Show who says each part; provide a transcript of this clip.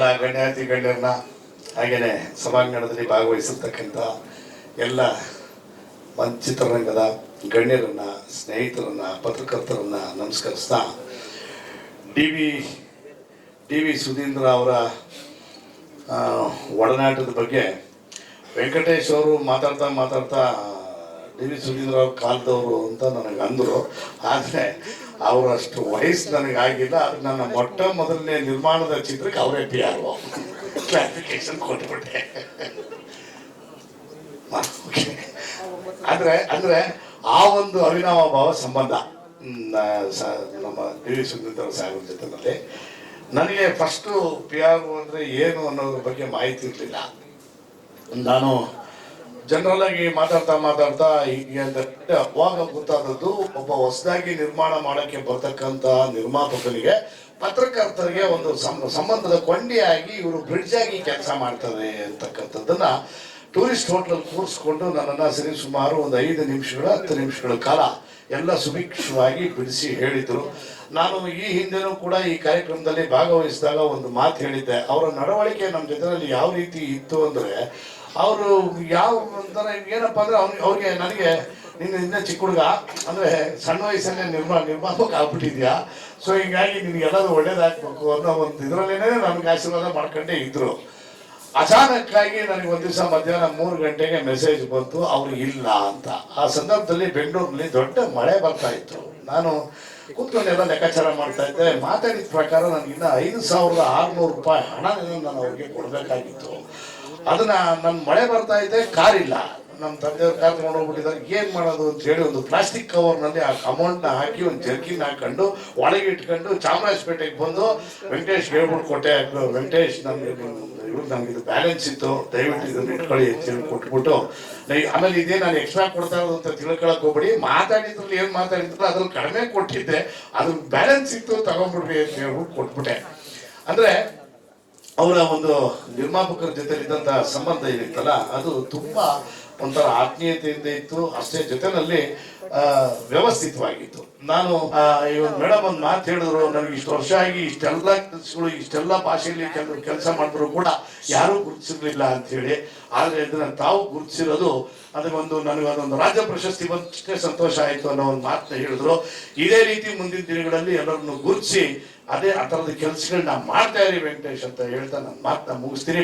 Speaker 1: ಎಲ್ಲ ಗಣ್ಯಾತಿ ಗಣ್ಯರನ್ನ ಹಾಗೆಯೇ ಸಭಾಂಗಣದಲ್ಲಿ ಭಾಗವಹಿಸಿರ್ತಕ್ಕಂಥ ಎಲ್ಲ ಚಿತ್ರರಂಗದ ಗಣ್ಯರನ್ನ, ಸ್ನೇಹಿತರನ್ನ, ಪತ್ರಕರ್ತರನ್ನ ನಮಸ್ಕರಿಸ್ತಾ D V D V Sudheendra ಅವರ ಒಡನಾಟದ ಬಗ್ಗೆ ವೆಂಕಟೇಶ್ ಅವರು ಮಾತಾಡ್ತಾ ಮಾತಾಡ್ತಾ ಡಿ ವಿ ಸುಧೀಂದ್ರ ಅವ್ರ ಕಾಲದವರು ಅಂತ ನನಗೆ ಅಂದರು. ಆದರೆ ಅವರಷ್ಟು ವಯಸ್ಸು ನನಗಾಗಿಲ್ಲ ಅದು ನನ್ನ ಮೊಟ್ಟ ಮೊದಲನೇ ನಿರ್ಮಾಣದ ಚಿತ್ರಕ್ಕೆ ಅವರೇ ಪಿ ಆರ್ ಕ್ಲಾರಿಫಿಕೇಶನ್ ಕೊಟ್ಬಿಟ್ಟೆ. ಆದರೆ, ಅಂದರೆ ಆ ಒಂದು ಅವಿನಾವ ಭಾವ ಸಂಬಂಧ ನಮ್ಮ ಡಿ ವಿ ಸುಧೀಂದ್ರ ಸಾಹೇಬ್ರ ಜೊತೆನಲ್ಲಿ ನನಗೆ ಫಸ್ಟು ಪಿ ಆರ್ ಅಂದರೆ ಏನು ಅನ್ನೋದ್ರ ಬಗ್ಗೆ ಮಾಹಿತಿ ಇರಲಿಲ್ಲ. ನಾನು ಜನರಲ್ ಆಗಿ ಮಾತಾಡ್ತಾ ಮಾತಾಡ್ತಾ ಹೀಗೆ ಅಂತ ಅವಾಗ ಗೊತ್ತಾದದ್ದು ಒಬ್ಬ ಹೊಸದಾಗಿ ನಿರ್ಮಾಣ ಮಾಡಕ್ಕೆ ಬರ್ತಕ್ಕಂತ ನಿರ್ಮಾಪಕರಿಗೆ ಪತ್ರಕರ್ತರಿಗೆ ಒಂದು ಸಂಬಂಧದ ಕೊಂಡಿಯಾಗಿ ಇವರು ಬ್ರಿಡ್ಜ್ ಆಗಿ ಕೆಲಸ ಮಾಡ್ತಾರೆ ಅಂತಕ್ಕಂಥದ್ದನ್ನ ಟೂರಿಸ್ಟ್ ಹೋಟ್ಲಲ್ಲಿ ಕೂರಿಸ್ಕೊಂಡು ನನ್ನನ್ನು ಸರಿ ಸುಮಾರು ಒಂದು ಐದು ನಿಮಿಷಗಳ, ಹತ್ತು ನಿಮಿಷಗಳ ಕಾಲ ಎಲ್ಲ ಸುಭಿಕ್ಷವಾಗಿ ಬಿಡಿಸಿ ಹೇಳಿದರು. ನಾನು ಈ ಹಿಂದೆನೂ ಕೂಡ ಈ ಕಾರ್ಯಕ್ರಮದಲ್ಲಿ ಭಾಗವಹಿಸಿದಾಗ ಒಂದು ಮಾತು ಹೇಳಿದ್ದೆ. ಅವರ ನಡವಳಿಕೆ ನಮ್ಮ ಜೊತೆಯಲ್ಲಿ ಯಾವ ರೀತಿ ಇತ್ತು ಅಂದರೆ, ಅವರು ಯಾವ ಒಂಥರ ಏನಪ್ಪ ಅಂದರೆ ಅವ್ನಿಗೆ ಅವ್ರಿಗೆ ನನಗೆ ನಿನ್ನ ಚಿಕ್ಕ ಹುಡುಗ, ಅಂದರೆ ಸಣ್ಣ ವಯಸ್ಸಲ್ಲೇ ನಿರ್ಮಾ, ನಿರ್ಮಾಪಕ ಆಗ್ಬಿಟ್ಟಿದ್ಯಾ? ಸೊ ಹೀಗಾಗಿ ನಿನಗೆಲ್ಲದೂ ಒಳ್ಳೇದಾಗಬೇಕು ಅನ್ನೋ ಒಂದು ಇದರಲ್ಲೇನೆ ನನಗೆ ಆಶೀರ್ವಾದ ಮಾಡ್ಕೊಂಡೇ ಇದ್ರು ಅಚಾನಕ್ಕಾಗಿ ನನಗೆ ಒಂದು ದಿವಸ ಮಧ್ಯಾಹ್ನ ಮೂರು ಗಂಟೆಗೆ ಮೆಸೇಜ್ ಬಂತು, ಅವ್ರು ಇಲ್ಲ ಅಂತ. ಆ ಸಂದರ್ಭದಲ್ಲಿ ಬೆಂಗಳೂರಿನಲ್ಲಿ ದೊಡ್ಡ ಮಳೆ ಬರ್ತಾ ಇತ್ತು. ನಾನು ಕೂತ್ಕೊಂಡೆಲ್ಲ ಲೆಕ್ಕಾಚಾರ ಮಾಡ್ತಾ ಇದ್ದೆ. ಮಾತಾಡಿದ ಪ್ರಕಾರ ನನಗಿನ್ನ ಐದು ಸಾವಿರದ ಆರುನೂರು ರೂಪಾಯಿ ಹಣ ನಾನು ಅವ್ರಿಗೆ ಕೊಡಬೇಕಾಗಿತ್ತು. ಅದನ್ನ ನನ್ನ ಮಳೆ ಬರ್ತಾ ಇದೆ, ಕಾರಿಲ್ಲ. ನಮ್ಮ ತಂದೆಯವ್ರ ಕಾರ್ ತಗೊಂಡು ಹೋಗ್ಬಿಟ್ಟಿದ್ದಾರೆ. ಏನ್ ಮಾಡೋದು ಅಂತ ಹೇಳಿ ಒಂದು ಪ್ಲಾಸ್ಟಿಕ್ ಕವರ್ನಲ್ಲಿ ಆ ಅಮೌಂಟ್ನ ಹಾಕಿ, ಒಂದು ಜರ್ಕಿನ್ ಹಾಕೊಂಡು, ಒಳಗೆ ಇಟ್ಕೊಂಡು, ಚಾಮರಾಜಪೇಟೆಗೆ ಬಂದು ವೆಂಕಟೇಶ್ ಹೇಳ್ಬಿಟ್ಟು ಕೊಟ್ಟೆ. ವೆಂಕಟೇಶ್ ನಮ್ಗೆ ಇವ್ರು ನಮ್ಗೆ ಇದು ಬ್ಯಾಲೆನ್ಸ್ ಇತ್ತು. ದಯವಿಟ್ಟು ಇದನ್ನ ಇಟ್ಕೊಳ್ಳಿ ಅಂತ ಹೇಳಿ ಕೊಟ್ಬಿಟ್ಟು, ನೈ- ಆಮೇಲೆ ಇದೇ ನಾನು ಎಕ್ಸ್ಟ್ರಾ ಕೊಡ್ತಾ ಇರೋದು ಅಂತ ತಿಳ್ಕೊಳಕ್ ಹೋಗ್ಬೇಡಿ. ಮಾತಾಡಿದ್ರಲ್ಲಿ ಏನು ಮಾತಾಡಿದ್ರು ಅದ್ರಲ್ಲಿ ಕಡಿಮೆ ಕೊಟ್ಟಿದ್ದೆ. ಅದ್ರ ಬ್ಯಾಲೆನ್ಸ್ ಇತ್ತು, ತಗೊಂಡ್ಬಿಡ್ರಿ ಅಂತ ಹೇಳ್ಬಿಟ್ಟು ಕೊಟ್ಬಿಟ್ಟೆ. ಅಂದ್ರೆ, ಅವರ ಒಂದು ನಿರ್ಮಾಪಕರ ಜೊತೆ ಇದ್ದಂತ ಸಂಬಂಧ ಏನಿತ್ತಲ್ಲ, ಅದು ತುಂಬಾ ಒಂಥರ ಆತ್ಮೀಯತೆಯಿಂದ ಇತ್ತು, ಅಷ್ಟೇ ಜೊತೆನಲ್ಲಿ ವ್ಯವಸ್ಥಿತವಾಗಿತ್ತು. ನಾನು ಒಂದು ಮೇಡಮ್ ಒಂದು ಮಾತು ಹೇಳಿದ್ರು, ನನಗೆ ಇಷ್ಟು ವರ್ಷ ಆಗಿ ಇಷ್ಟೆಲ್ಲ ಕೆಲಸಗಳು, ಇಷ್ಟೆಲ್ಲ ಭಾಷೆಯಲ್ಲಿ ಕೆಲ, ಕೆಲಸ ಮಾಡಿದ್ರು ಕೂಡ ಯಾರೂ ಗುರುತಿಸಿರ್ಲಿಲ್ಲ ಅಂತ ಹೇಳಿ ಆದ್ರೆ ಇದನ್ನ ತಾವು ಗುರುತಿಸಿರೋದು ಅದಕ್ಕೊಂದು ನನಗೆ ಅದೊಂದು ರಾಜ್ಯ ಪ್ರಶಸ್ತಿ ಬಂದಷ್ಟೇ ಸಂತೋಷ ಆಯಿತು ಅನ್ನೋ ಒಂದು ಮಾತನ್ನ ಹೇಳಿದ್ರು. ಇದೇ ರೀತಿ ಮುಂದಿನ ದಿನಗಳಲ್ಲಿ ಎಲ್ಲರನ್ನು ಗುರುತಿಸಿ, ಅದೇ ಆ ಥರದ ಕೆಲಸಗಳನ್ನ ಮಾಡ್ತಾ ಇರಿ ವೆಂಕಟೇಶ್ ಅಂತ ಹೇಳ್ತಾ ನನ್ನ ಮಾತನ್ನ ಮುಗಿಸ್ತೀನಿ.